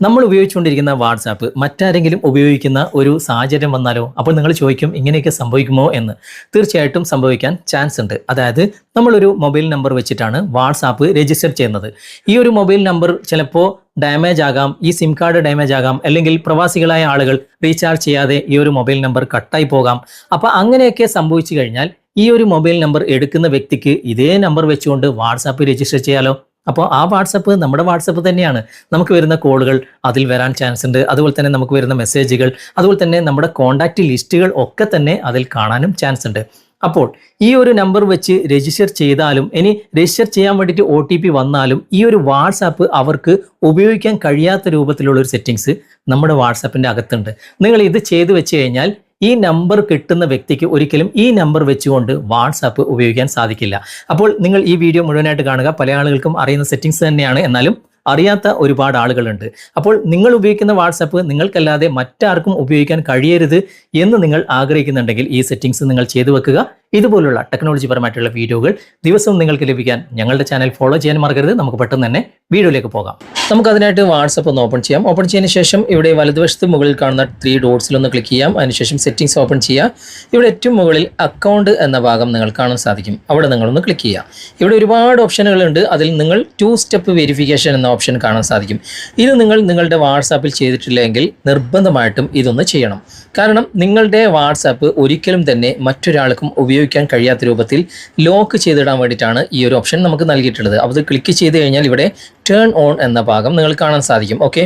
നമ്മൾ ഉപയോഗിച്ചുകൊണ്ടിരിക്കുന്ന വാട്സാപ്പ് മറ്റാരെങ്കിലും ഉപയോഗിക്കുന്ന ഒരു സാഹചര്യം വന്നാലോ? അപ്പോൾ നിങ്ങൾ ചോദിക്കും ഇങ്ങനെയൊക്കെ സംഭവിക്കുമോ? എന്ന്. തീർച്ചയായിട്ടും സംഭവിക്കാൻ ചാൻസ് ഉണ്ട്. അതായത് നമ്മളൊരു മൊബൈൽ നമ്പർ വെച്ചിട്ടാണ് വാട്സാപ്പ് രജിസ്റ്റർ ചെയ്യുന്നത്. ഈ ഒരു മൊബൈൽ നമ്പർ ചിലപ്പോൾ ഡാമേജ് ആകാം ഈ സിം കാർഡ് ഡാമേജ് ആകാം അല്ലെങ്കിൽ പ്രവാസികളായ ആളുകൾ റീചാർജ് ചെയ്യാതെ ഈ ഒരു മൊബൈൽ നമ്പർ കട്ടായി പോകാം. അപ്പോൾ അങ്ങനെയൊക്കെ സംഭവിച്ചു കഴിഞ്ഞാൽ ഈ ഒരു മൊബൈൽ നമ്പർ എടുക്കുന്ന വ്യക്തിക്ക് ഇതേ നമ്പർ വെച്ചുകൊണ്ട് വാട്സാപ്പ് രജിസ്റ്റർ ചെയ്യാലോ? അപ്പോൾ ആ വാട്സപ്പ് നമ്മുടെ വാട്സപ്പ് തന്നെയാണ്. നമുക്ക് വരുന്ന കോളുകൾ അതിൽ വരാൻ ചാൻസ് ഉണ്ട്. അതുപോലെ തന്നെ നമുക്ക് വരുന്ന മെസ്സേജുകൾ അതുപോലെ തന്നെ നമ്മുടെ കോൺടാക്റ്റ് ലിസ്റ്റുകൾ ഒക്കെ തന്നെ അതിൽ കാണാനും ചാൻസ് ഉണ്ട്. അപ്പോൾ ഈ ഒരു നമ്പർ വെച്ച് രജിസ്റ്റർ ചെയ്താലും ഇനി രജിസ്റ്റർ ചെയ്യാൻ വേണ്ടിയിട്ട് ഒ ടി പി വന്നാലും ഈ ഒരു വാട്സാപ്പ് അവർക്ക് ഉപയോഗിക്കാൻ കഴിയാത്ത രൂപത്തിലുള്ള ഒരു സെറ്റിങ്സ് നമ്മുടെ വാട്സാപ്പിന്റെ അകത്തുണ്ട്. നിങ്ങൾ ഇത് ചെയ്തു വെച്ച് കഴിഞ്ഞാൽ ഈ നമ്പർ കിട്ടുന്ന വ്യക്തിക്ക് ഒരിക്കലും ഈ നമ്പർ വെച്ചുകൊണ്ട് വാട്സാപ്പ് ഉപയോഗിക്കാൻ സാധിക്കില്ല. അപ്പോൾ നിങ്ങൾ ഈ വീഡിയോ മുഴുവനായിട്ട് കാണുക. പല ആളുകൾക്കും അറിയുന്ന സെറ്റിങ്സ് തന്നെയാണ്. എന്നാലും അറിയാത്ത ഒരുപാട് ആളുകളുണ്ട്. അപ്പോൾ നിങ്ങൾ ഉപയോഗിക്കുന്ന വാട്സാപ്പ് നിങ്ങൾക്കല്ലാതെ മറ്റാർക്കും ഉപയോഗിക്കാൻ കഴിയരുത് എന്ന് നിങ്ങൾ ആഗ്രഹിക്കുന്നുണ്ടെങ്കിൽ ഈ സെറ്റിങ്സ് നിങ്ങൾ ചെയ്തു വെക്കുക. ഇതുപോലുള്ള ടെക്നോളജി പരമായിട്ടുള്ള വീഡിയോകൾ ദിവസവും നിങ്ങൾക്ക് ലഭിക്കാൻ ഞങ്ങളുടെ ചാനൽ ഫോളോ ചെയ്യാൻ മറക്കരുത്. നമുക്ക് പെട്ടെന്ന് തന്നെ വീഡിയോയിലേക്ക് പോകാം. നമുക്ക് അതിനായിട്ട് വാട്സപ്പ് ഒന്ന് ഓപ്പൺ ചെയ്യാം. ഓപ്പൺ ചെയ്യുന്ന ശേഷം ഇവിടെ വലതുവശത്ത് മുകളിൽ കാണുന്ന ത്രീ ഡോട്ട്സിൽ ഒന്ന് ക്ലിക്ക് ചെയ്യാം. അതിനുശേഷം സെറ്റിംഗ്സ് ഓപ്പൺ ചെയ്യുക ഇവിടെ ഏറ്റവും മുകളിൽ അക്കൗണ്ട് എന്ന ഭാഗം നിങ്ങൾ കാണാൻ സാധിക്കും. അവിടെ നിങ്ങളൊന്ന് ക്ലിക്ക് ചെയ്യുക ഇവിടെ ഒരുപാട് ഓപ്ഷനുകളുണ്ട് അതിൽ നിങ്ങൾ ടു സ്റ്റെപ്പ് വെരിഫിക്കേഷൻ എന്ന ഓപ്ഷൻ കാണാൻ സാധിക്കും. ഇത് നിങ്ങൾ നിങ്ങളുടെ വാട്സാപ്പിൽ ചെയ്തിട്ടില്ലെങ്കിൽ നിർബന്ധമായിട്ടും ഇതൊന്ന് ചെയ്യണം. കാരണം നിങ്ങളുടെ വാട്സാപ്പ് ഒരിക്കലും തന്നെ മറ്റൊരാൾക്കും ഉപയോഗിക്കാൻ കഴിയാത്ത രൂപത്തിൽ ലോക്ക് ചെയ്തിടാൻ വേണ്ടിയിട്ടാണ് ഈ ഒരു ഓപ്ഷൻ നമുക്ക് നൽകിയിട്ടുള്ളത്. അപ്പോൾ അത് ക്ലിക്ക് ചെയ്ത് കഴിഞ്ഞാൽ ഇവിടെ ടേൺ ഓൺ എന്ന ഭാഗം നിങ്ങൾ കാണാൻ സാധിക്കും. ഓക്കെ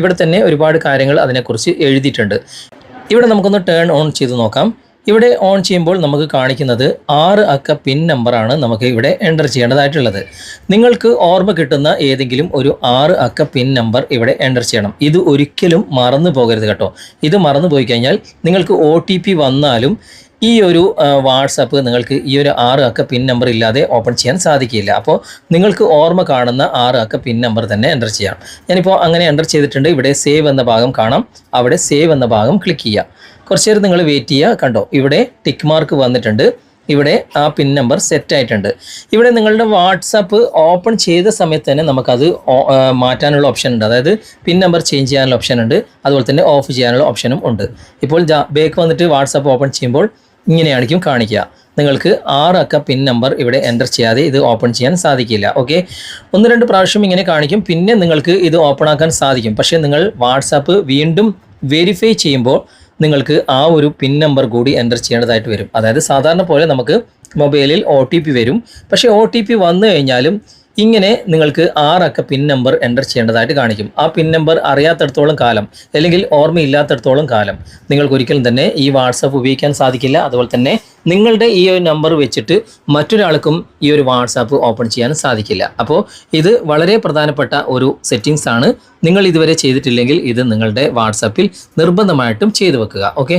ഇവിടെ തന്നെ ഒരുപാട് കാര്യങ്ങൾ അതിനെക്കുറിച്ച് എഴുതിയിട്ടുണ്ട്. ഇവിടെ നമുക്കൊന്ന് ടേൺ ഓൺ ചെയ്ത് നോക്കാം. ഇവിടെ ഓൺ ചെയ്യുമ്പോൾ നമുക്ക് കാണിക്കുന്നത് ആറ് അക്ക പിൻ നമ്പറാണ് നമുക്ക് ഇവിടെ എന്റർ ചെയ്യേണ്ടതായിട്ടുള്ളത്. നിങ്ങൾക്ക് ഓർമ്മ കിട്ടുന്ന ഏതെങ്കിലും ഒരു ആറ് അക്ക പിൻ നമ്പർ ഇവിടെ എന്റർ ചെയ്യണം. ഇത് ഒരിക്കലും മറന്നു പോകരുത് കേട്ടോ. ഇത് മറന്നു പോയി കഴിഞ്ഞാൽ നിങ്ങൾക്ക് ഒ വന്നാലും ഈ ഒരു വാട്സപ്പ് നിങ്ങൾക്ക് ഈ ഒരു ആറ് അക്ക പിൻ നമ്പർ ഇല്ലാതെ ഓപ്പൺ ചെയ്യാൻ സാധിക്കില്ല. അപ്പോൾ നിങ്ങൾക്ക് ഓർമ്മ കാണുന്ന ആറ് അക്ക പിൻ നമ്പർ തന്നെ എന്റർ ചെയ്യാം. ഞാനിപ്പോൾ അങ്ങനെ എന്റർ ചെയ്തിട്ടുണ്ട്. ഇവിടെ സേവ് എന്ന ഭാഗം കാണാം. അവിടെ സേവ് എന്ന ഭാഗം ക്ലിക്ക് ചെയ്യുക കുറച്ച് നേരം നിങ്ങൾ വെയിറ്റ് ചെയ്യുക. കണ്ടോ? ഇവിടെ ടിക്ക് മാർക്ക് വന്നിട്ടുണ്ട്. ഇവിടെ ആ പിൻ നമ്പർ സെറ്റ് ആയിട്ടുണ്ട്. ഇവിടെ നിങ്ങളുടെ വാട്സാപ്പ് ഓപ്പൺ ചെയ്ത സമയത്ത് തന്നെ നമുക്കത് മാറ്റാനുള്ള ഓപ്ഷൻ ഉണ്ട്. അതായത് പിൻ നമ്പർ ചേഞ്ച് ചെയ്യാനുള്ള ഓപ്ഷൻ ഉണ്ട്. അതുപോലെ തന്നെ ഓഫ് ചെയ്യാനുള്ള ഓപ്ഷനും ഉണ്ട്. ഇപ്പോൾ ബേക്ക് വന്നിട്ട് വാട്സാപ്പ് ഓപ്പൺ ചെയ്യുമ്പോൾ ഇങ്ങനെയായിരിക്കും കാണിക്കുക. നിങ്ങൾക്ക് ആറ് അക്ക പിൻ നമ്പർ ഇവിടെ എന്റർ ചെയ്യാതെ ഇത് ഓപ്പൺ ചെയ്യാൻ സാധിക്കില്ല. ഓക്കെ ഒന്ന് രണ്ട് പ്രാവശ്യം ഇങ്ങനെ കാണിക്കും പിന്നെ നിങ്ങൾക്ക് ഇത് ഓപ്പൺ ആക്കാൻ സാധിക്കും. പക്ഷേ നിങ്ങൾ വാട്സാപ്പ് വീണ്ടും വെരിഫൈ ചെയ്യുമ്പോൾ നിങ്ങൾക്ക് ആ ഒരു പിൻ നമ്പർ കൂടി എന്റർ ചെയ്യേണ്ടതായിട്ട് വരും. അതായത് സാധാരണ പോലെ നമുക്ക് മൊബൈലിൽ ഒ വരും. പക്ഷേ ഒ വന്നു കഴിഞ്ഞാലും ഇങ്ങനെ നിങ്ങൾക്ക് ആറക്ക പിൻ നമ്പർ എന്റർ ചെയ്യേണ്ടതായിട്ട് കാണിക്കും. ആ പിൻ നമ്പർ അറിയാത്തടത്തോളം കാലം അല്ലെങ്കിൽ ഓർമ്മയില്ലാത്തടത്തോളം കാലം നിങ്ങൾക്ക് ഒരിക്കലും തന്നെ ഈ വാട്സപ്പ് ഉപയോഗിക്കാൻ സാധിക്കില്ല. അതുപോലെ തന്നെ നിങ്ങളുടെ ഈ ഒരു നമ്പർ വെച്ചിട്ട് മറ്റൊരാൾക്കും ഈ ഒരു വാട്സാപ്പ് ഓപ്പൺ ചെയ്യാൻ സാധിക്കില്ല. അപ്പോൾ ഇത് വളരെ പ്രധാനപ്പെട്ട ഒരു സെറ്റിങ്സ് ആണ്. നിങ്ങൾ ഇതുവരെ ചെയ്തിട്ടില്ലെങ്കിൽ ഇത് നിങ്ങളുടെ വാട്സാപ്പിൽ നിർബന്ധമായിട്ടും ചെയ്തു വെക്കുക. ഓക്കെ